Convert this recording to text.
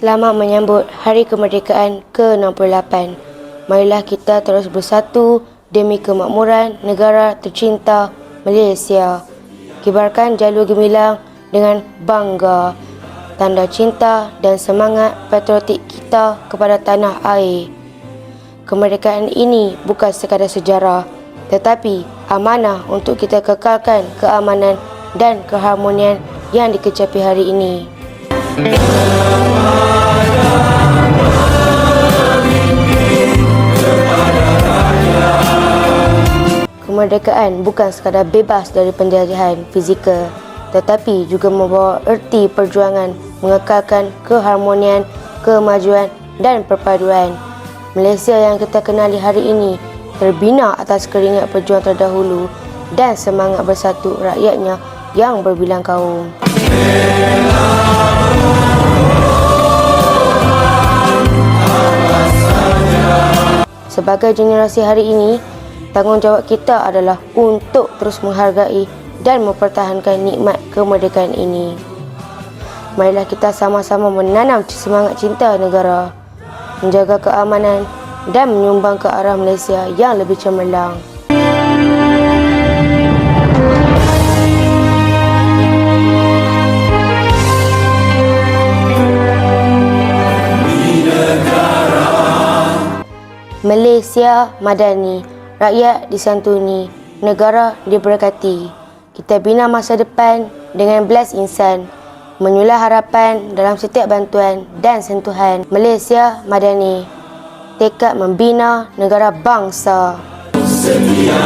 Selamat menyambut Hari Kemerdekaan ke-68. Marilah kita terus bersatu demi kemakmuran negara tercinta Malaysia. Kibarkan jalur gemilang dengan bangga. Tanda cinta dan semangat patriotik kita kepada tanah air. Kemerdekaan ini bukan sekadar sejarah, tetapi amanah untuk kita kekalkan keamanan dan keharmonian yang dikecapi hari ini. Kemerdekaan bukan sekadar bebas dari penjajahan fizikal, tetapi juga membawa erti perjuangan mengekalkan keharmonian, kemajuan dan perpaduan. Malaysia yang kita kenali hari ini terbina atas keringat pejuang terdahulu dan semangat bersatu rakyatnya yang berbilang kaum. Sebagai generasi hari ini, tanggungjawab kita adalah untuk terus menghargai dan mempertahankan nikmat kemerdekaan ini. Marilah kita sama-sama menanam semangat cinta negara, menjaga keamanan dan menyumbang ke arah Malaysia yang lebih cemerlang. Malaysia Madani, rakyat disantuni, negara diberkati. Kita bina masa depan dengan belas insan, menyulah harapan dalam setiap bantuan dan sentuhan. Malaysia Madani, tekad membina negara bangsa. Setia